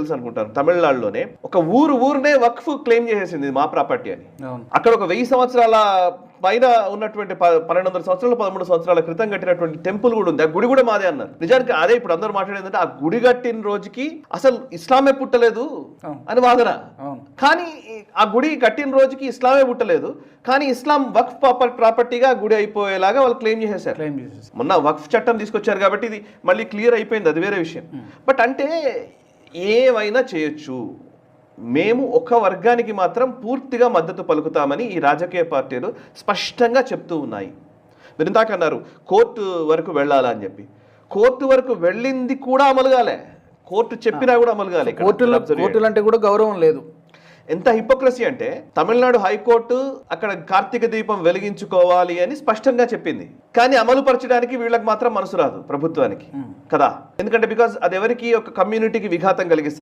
తెలుసు అనుకుంటాను తమిళనాడులోనే ఒక ఊరు ఊరునే వక్ఫ్ క్లెయిమ్ చేసేసింది మా ప్రాపర్టీ అని. అక్కడ ఒక వెయ్యి సంవత్సరాల పైన ఉన్నటువంటి పన్నెండు వందల సంవత్సరాలు పదమూడు సంవత్సరాల క్రితం కట్టినటువంటి టెంపుల్ కూడా ఉంది. ఆ గుడి కూడా మాదే అన్నారు. నిజానికి అదే ఇప్పుడు అందరూ మాట్లాడేది ఆ గుడి కట్టిన రోజుకి అసలు ఇస్లామే పుట్టలేదు. అని వాదన. కానీ ఆ గుడి కట్టిన రోజుకి ఇస్లామే పుట్టలేదు. కానీ ఇస్లాం వక్ఫ్ ప్రాపర్ ప్రాపర్టీగా గుడి అయిపోయేలాగా వాళ్ళు క్లెయిమ్ చేసేసారు. క్లెయిమ్ చేసేసి మొన్న వక్ఫ్ చట్టం తీసుకొచ్చారు కాబట్టి ఇది మళ్ళీ క్లియర్ అయిపోయింది. అది వేరే విషయం. బట్ అంటే ఏమైనా చేయొచ్చు. మేము ఒక వర్గానికి మాత్రం పూర్తిగా మద్దతు పలుకుతామని ఈ రాజకీయ పార్టీలు స్పష్టంగా చెప్తూ ఉన్నాయి. మీరు ఇందాక అన్నారు కోర్టు వరకు వెళ్ళాలా అని చెప్పి. కోర్టు వరకు వెళ్ళింది కూడా అమలు కాలే. కోర్టు చెప్పినా కూడా అమలు కాలే. కోర్టులు. కోర్టులు అంటే కూడా గౌరవం లేదు. ఎంత హిపోక్రసీ అంటే తమిళనాడు హైకోర్టు అక్కడ కార్తీక దీపం వెలిగించుకోవాలి అని స్పష్టంగా చెప్పింది. కానీ అమలు పరచడానికి వీళ్ళకి మాత్రం మనసు రాదు ప్రభుత్వానికి. కదా? ఎందుకంటే బికాజ్ అది ఎవరికి? ఒక కమ్యూనిటీకి విఘాతం కలిగిస్తుంది.